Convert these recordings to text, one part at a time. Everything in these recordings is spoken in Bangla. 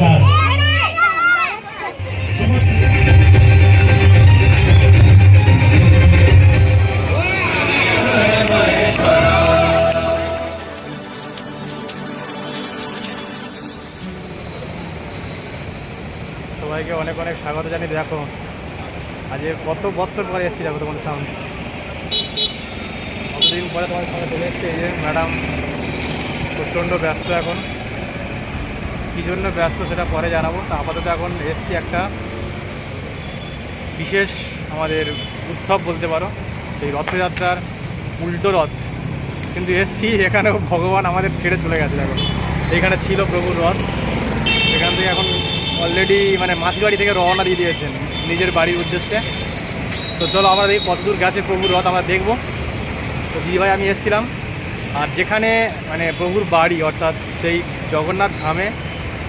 সমাচার সবাইকে অনেক অনেক স্বাগত জানিয়ে দেখো। আজকে কত বছর পরে এসেছি দেখো তোমাদের সামনে। কতদিন পরে তোমাদের সামনে চলে এসছে? এই যে ম্যাডাম প্রচণ্ড ব্যস্ত এখন। কী জন্য ব্যস্ত সেটা পরে জানাব। তা আপাতত এখন এসছি একটা বিশেষ আমাদের উৎসব বলতে পারো। এই রথযাত্রার উল্টো রথ। কিন্তু এসছি, এখানেও ভগবান আমাদের ছেড়ে চলে গেছে এখন এখানে ছিল প্রভুর রথ। এখান থেকে এখন অলরেডি মানে মাসির বাড়ি থেকে রওনা দিয়ে দিয়েছেন নিজের বাড়ির উদ্দেশ্যে। তো চলো, আমরা দেখি কতদূর গেছে প্রভুর রথ, আমরা দেখব। তো দিদিভাই আমি এসেছিলাম। আর যেখানে মানে প্রভুর বাড়ি, অর্থাৎ সেই জগন্নাথ ধামে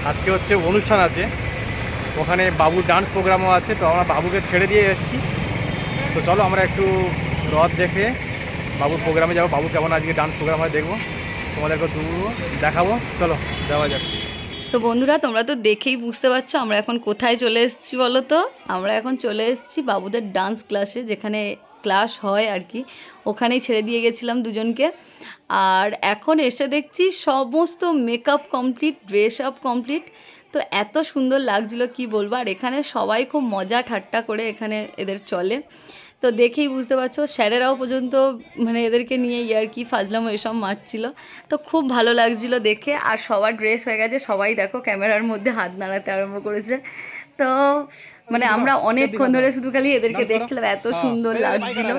আজকে হচ্ছে অনুষ্ঠান আছে। ওখানে বাবুর ডান্স প্রোগ্রামও আছে, তো আমরা বাবুকে ছেড়ে দিয়ে এসেছি। তো চলো আমরা একটু রথ দেখে বাবুর প্রোগ্রামে যাব। বাবু কেমন আজকে ডান্স প্রোগ্রাম হয় দেখব। তোমাদেরকে দু দেখাবো। চলো, যাওয়া যাক। তো বন্ধুরা, তোমরা তো দেখেই বুঝতে পারছ আমরা এখন কোথায় চলে এসেছি বলো তো? আমরা এখন চলে এসেছি বাবুদের ডান্স ক্লাসে যেখানে ক্লাস হয় আর কি। ওখানেই ছেড়ে দিয়ে গেছিলাম দুজনকে। আর এখন এসে দেখছি সমস্ত makeup complete dress up complete তো এত সুন্দর লাগছিল, কি বলব? আর এখানে সবাই খুব মজা ঠাট্টা করে এখানে এদের চলে। তো দেখেই বুঝতে পারছ, স্যারেরাও পর্যন্ত মানে এদেরকে নিয়ে ইয়ার কি ফাজলাম এসব মারছিল। তো খুব ভালো লাগছিল দেখে। আর সবার ড্রেস হয়ে গেছে। সবাই দেখো, ক্যামেরার মধ্যে হাত নাড়াতে আরম্ভ করেছে। তো মানে আমরা অনেকক্ষণ ধরে শুধু খালি এদেরকে দেখছিলাম এত সুন্দর লাগছিল।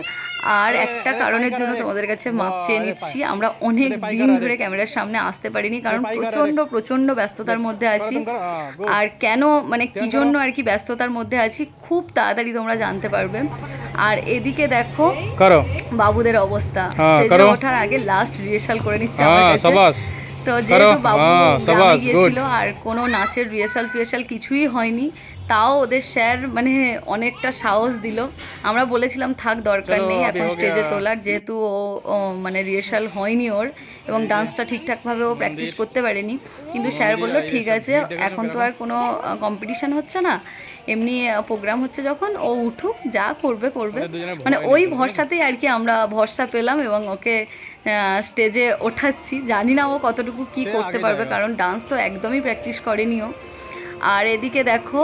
আর একটা কারণের জন্য তোমাদের কাছে মাপ চেয়ে নিচ্ছি আমরা অনেক দিন ধরে ক্যামেরার সামনে আসতে পারিনি কারণ প্রচণ্ড প্রচণ্ড ব্যস্ততার মধ্যে আছি। আর কেন মানে কি জন্য আর কি ব্যস্ততার মধ্যে আছি খুব তাড়াতাড়ি তোমরা জানতে পারবে। আর এদিকে দেখো বাবুদের অবস্থা। হ্যাঁ, স্টেজে ওঠার আগে লাস্ট রিহার্সাল করে নিচ্ছে আমার হ্যাঁ কাছে। তো যেহেতু বাবু গ্রামে গিয়েছিল আর কোনো নাচের রিহার্সাল ফিহার্সাল কিছুই হয়নি তাও ওদের স্যার মানে অনেকটা সাহস দিল। আমরা বলেছিলাম থাক দরকার নেই এখন স্টেজে তোলার। যেহেতু ও ও মানে রিহার্সাল হয়নি ওর এবং ডান্সটা ঠিকঠাকভাবে ও প্র্যাকটিস করতে পারেনি। কিন্তু স্যার বলল ঠিক আছে এখন তো আর কোনো কম্পিটিশন হচ্ছে না? এমনি প্রোগ্রাম হচ্ছে যখন ও উঠুক যা করবে করবে। মানে ওই ভরসাতেই আর কি আমরা ভরসা পেলাম এবং ওকে স্টেজে ওঠাচ্ছি। জানি না ও কতটুকু কি করতে পারবে কারণ ডান্স তো একদমই প্র্যাকটিস করেনিও আর এদিকে দেখো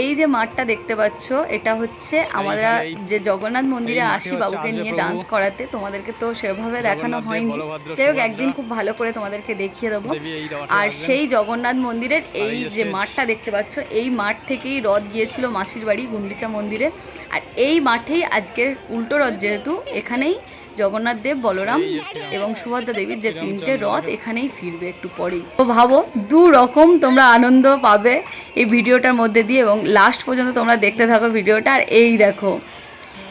এই যে মাঠটা দেখতে পাচ্ছ এটা হচ্ছে আমরা যে জগন্নাথ মন্দিরে আসি বাবুকে নিয়ে ডান্স করাতে তোমাদেরকে তো সেভাবে দেখানো হয়নি। যাই হোক একদিন খুব ভালো করে তোমাদেরকে দেখিয়ে দেবো। আর সেই জগন্নাথ মন্দিরের এই যে মাঠটা দেখতে পাচ্ছ এই মাঠ থেকেই রথ গিয়েছিল মাসির বাড়ি গুন্ডিচা মন্দিরে। আর এই মাঠেই আজকে উল্টো রথ যেহেতু এখানেই জগন্নাথ দেব বলরাম এবং সুভদ্রা দেবীর যে তিনটে রথ এখানেই ফিরবে একটু পরেই। তো ভাবো দু রকম তোমরা আনন্দ পাবে এই ভিডিওটার মধ্যে দিয়ে এবং লাস্ট পর্যন্ত তোমরা দেখতে থাকো ভিডিওটা। আর এই দেখো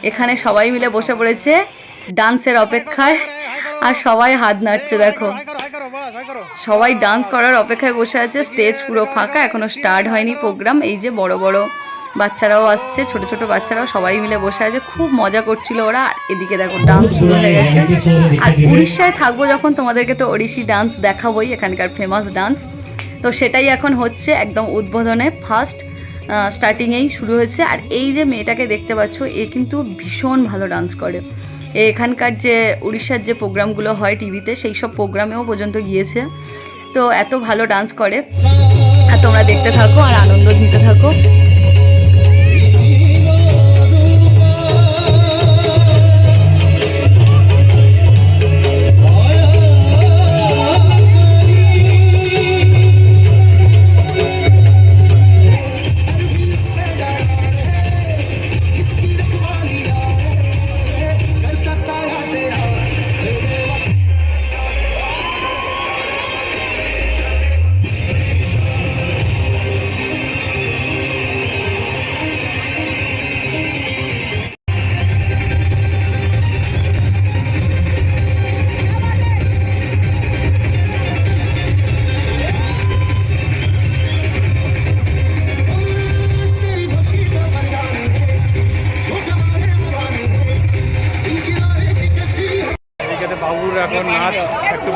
এখানে সবাই মিলে বসে পড়েছে ডান্সের অপেক্ষায়। আর সবাই হাত নাড়ছে দেখো। সবাই ডান্স করার অপেক্ষায় বসে আছে। স্টেজ পুরো ফাঁকা এখনও স্টার্ট হয়নি প্রোগ্রাম এই যে বড় বড় বাচ্চারাও আসছে, ছোট ছোট বাচ্চারাও সবাই মিলে বসে আছে। খুব মজা করছিল ওরা। আর এদিকে দেখো ডান্স শুরু হয়ে গেছে। আর উড়িষ্যায় থাকব যখন তোমাদেরকে তো ওড়িশি ডান্স দেখাবোই, এখানকার ফেমাস ডান্স তো সেটাই এখন হচ্ছে একদম উদ্বোধনে ফার্স্ট স্টার্টিংয়েই শুরু হয়েছে। আর এই যে মেয়েটাকে দেখতে পাচ্ছ, এ কিন্তু ভীষণ ভালো ডান্স করে। এ এখানকার যে উড়িষ্যার যে প্রোগ্রামগুলো হয় টিভিতে, সেই সব প্রোগ্রামেও পর্যন্ত গিয়েছে। তো এত ভালো ডান্স করে। আর তোমরা দেখতে থাকো আর আনন্দ নিতে থাকো।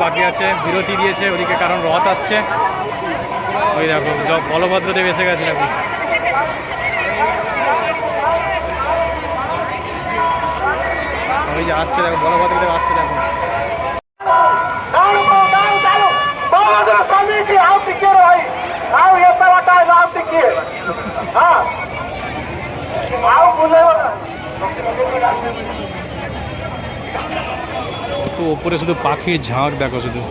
বাকি আছে, বিরতি দিয়েছে, ওদিকে কারণ রথ আসছে। ওই দেখো বলভদ্রদেব এসে গেছে দেখো। ওই যে আসছে দেখো, বলভদ্রদেব আসছে দেখো। pequeno তো ওপরে শুধু পাখির ঝাঁক দেখো শুধু।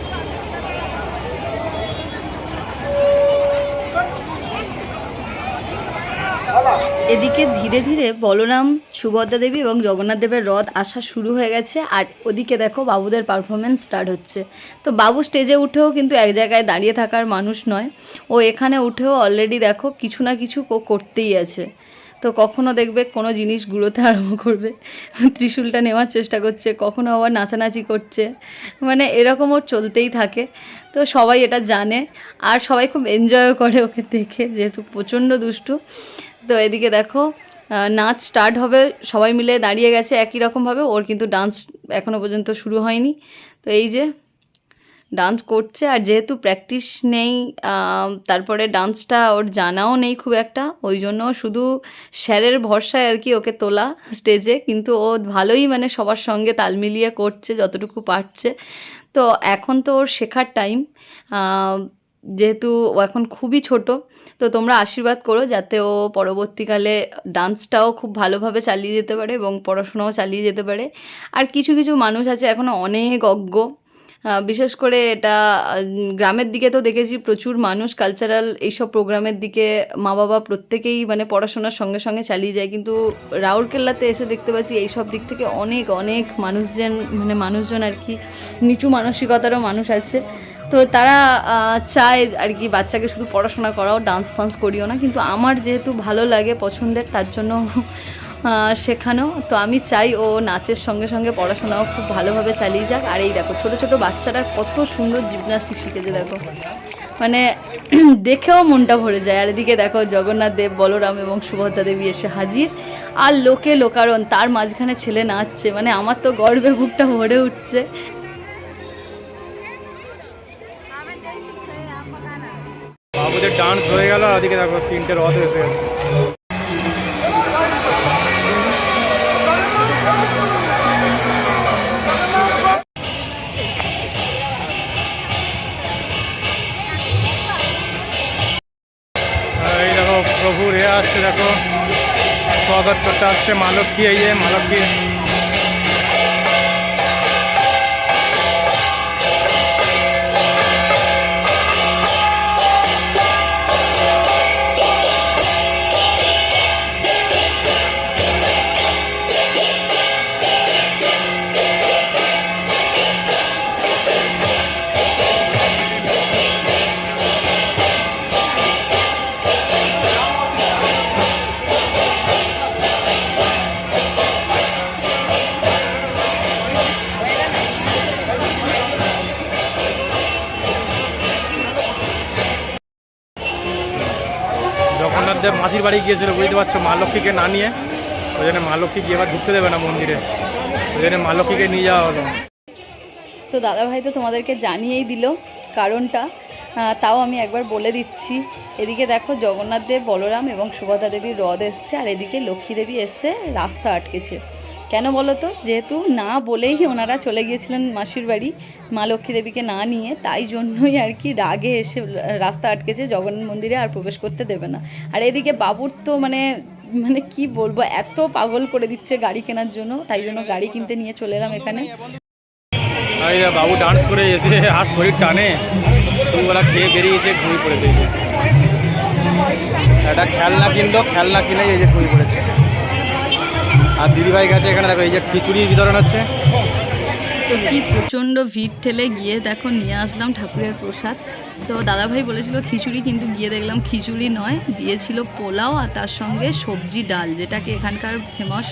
এদিকে ধীরে ধীরে বলরাম, সুভদ্রা দেবী এবং জগন্নাথ দেবের রথ আসা শুরু হয়ে গেছে, আর ওদিকে দেখো বাবুদের পারফরমেন্স স্টার্ট হচ্ছে। তো বাবু স্টেজে উঠেও কিন্তু এক জায়গায় দাঁড়িয়ে থাকার মানুষ নয়। ও এখানে উঠেও অলরেডি দেখো কিছু না কিছু করতেই আছে। তো কখনো দেখবে কোনো জিনিস গুঁড়োতে আরম্ভ করবে। ত্রিশূলটা নেওয়ার চেষ্টা করছে, কখনো আবার নাচানাচি করছে। মানে এরকম ওর চলতেই থাকে। তো সবাই এটা জানে আর সবাই খুব এনজয়ও করে ওকে দেখে, যেহেতু প্রচণ্ড দুষ্টু। তো এদিকে দেখো নাচ স্টার্ট হবে, সবাই মিলে দাঁড়িয়ে গেছে একই রকমভাবে। ওর কিন্তু ডান্স এখনও পর্যন্ত শুরু হয়নি। তো এই যে ডান্স করছে আর যেহেতু প্র্যাকটিস নেই তারপরে ডান্সটা ওর জানাও নেই খুব একটা, ওই জন্য শুধু স্যারের ভরসায় আর কি ওকে তোলা স্টেজে কিন্তু ও ভালোই মানে সবার সঙ্গে তাল মিলিয়ে করছে যতটুকু পারছে। তো এখন তো ওর শেখার টাইম যেহেতু ও এখন খুবই ছোট, তো তোমরা আশীর্বাদ করো যাতে ও পরবর্তীকালে ডান্সটাও খুব ভালোভাবে চালিয়ে যেতে পারে এবং পড়াশোনাও চালিয়ে যেতে পারে। আর কিছু কিছু মানুষ আছে এখনও অনেক অজ্ঞ বিশেষ করে এটা গ্রামের দিকে তো দেখেছি প্রচুর মানুষ কালচারাল এইসব প্রোগ্রামের দিকে মা বাবা প্রত্যেকেই মানে পড়াশোনার সঙ্গে সঙ্গে চালিয়ে যায়। কিন্তু রাউরকেল্লাতে এসে দেখতে পাচ্ছি এইসব দিক থেকে অনেক অনেক মানুষজন মানে মানুষজন আর কি, নিচু মানসিকতারও মানুষ আছে। তো তারা চায় আর কি বাচ্চাকে শুধু পড়াশোনা করাও ডান্স ফান্স করিও না। কিন্তু আমার যেহেতু ভালো লাগে পছন্দের, তার জন্য শেখানো। তো আমি চাই ও নাচের সঙ্গে সঙ্গে পড়াশোনাও খুব ভালোভাবে চালিয়ে যাক। আর এই দেখো, ছোটো ছোটো বাচ্চারা কত সুন্দর জিমনাস্টিক শিখেছে দেখো। মানে দেখেও মনটা ভরে যায়। আর এদিকে দেখো, জগন্নাথ দেব, বলরাম এবং সুভদ্রা দেবী এসে হাজির। আর লোকে লোকারণ, তার মাঝখানে ছেলে নাচছে। মানে আমার তো গর্বে বুকটা ভরে উঠছে। ডান্স হয়ে গেল, আর ওদিকে দেখো তিনটে রথ এসে গেছে। রে আসছে দেখো স্বাগত করতে আসছে মা লক্ষ্মী এই যে মা লক্ষ্মী দেব মাসির বাড়ি গিয়েছিল, বুঝতে পারছ? মা লক্ষ্মীকে না নিয়ে। ওই জন্য মা লক্ষ্মী গিয়ে এবার ঢুকতে দেবে না মন্দিরে। ওই জন্য মা লক্ষ্মীকে নিয়ে যাওয়া হলো তো দাদাভাই তো তোমাদেরকে জানিয়েই দিল কারণটা। তাও আমি একবার বলে দিচ্ছি। এদিকে দেখো জগন্নাথ দেব, বলরাম এবং সুভদ্রা দেবীর হ্রদ এসছে, আর এদিকে লক্ষ্মী দেবী এসছে রাস্তা আটকেছে। কেন বলো তো? যেহেতু না বলেই ওনারা চলে গিয়েছিলেন মাসির বাড়ি, মা লক্ষ্মী দেবীকে না নিয়ে, তাই জন্যই আর কি রাগে এসে রাস্তা আটকেছে জগন্নাথ মন্দিরে আর প্রবেশ করতে দেবে না। আর এদিকে বাবুর তো মানে মানে কি বলব, এত পাগল করে দিচ্ছে গাড়ি কেনার জন্য, তাই জন্য গাড়ি কিনতে নিয়ে চলে এলাম এখানে। বাবু ডান্স করে এসে আর শরীর টানে দুবেলা খেয়ে বেরিয়েছে, ঘুমিয়ে পড়েছে। একটা খেলনা কিনলো, খেলনা কিনে এই যে ঘুমিয়ে পড়েছে। আর দিদিভাই গেছে এখানে দেখো, এই যে খিচুড়ি বিতরণ হচ্ছে। তো কি প্রচণ্ড ভিড় ঠেলে গিয়ে দেখো, নিয়ে আসলাম ঠাকুরের প্রসাদ। তো দাদাভাই বলেছিল খিচুড়ি, কিন্তু গিয়ে দেখলাম খিচুড়ি নয়, দিয়েছিল পোলাও আর তার সঙ্গে সবজি ডাল, যেটাকে এখানকার ফেমাস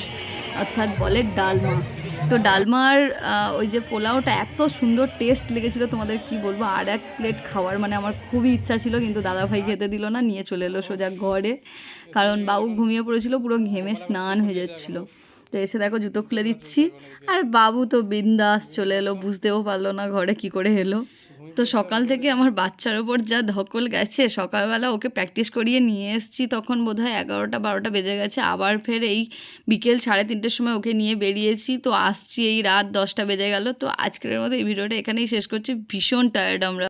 অর্থাৎ বলে ডালমা। তো ডালমার ওই যে পোলাওটা এত সুন্দর টেস্ট লেগেছিল, তোমাদের কি বলব? আর এক প্লেট খাওয়ার মানে আমার খুবই ইচ্ছা ছিল, কিন্তু দাদাভাই খেতে দিল না, নিয়ে চলে এলো সোজা ঘরে। কারণ বাবু ঘুমিয়ে পড়েছিল, পুরো ঘেমে স্নান হয়ে যাচ্ছিল। তো এসে দেখো জুতো খুলে দিচ্ছি। আর বাবু তো বিন্দাস চলে এলো, বুঝতেও পারল না ঘরে কি করে এলো। তো সকাল থেকে আমার বাচ্চার ওপর যা ধকল গেছে, সকালবেলা ওকে প্র্যাকটিস করিয়ে নিয়ে এসেছি। তখন বোধহয় এগারোটা বারোটা বেজে গেছে। আবার ফের এই বিকেল সাড়ে তিনটের সময় ওকে নিয়ে বেরিয়েছি। তো আসছি এই রাত দশটা বেজে গেল। তো আজকের মতো এই ভিডিওটা এখানেই শেষ করছি। ভীষণ টায়ার্ড আমরা।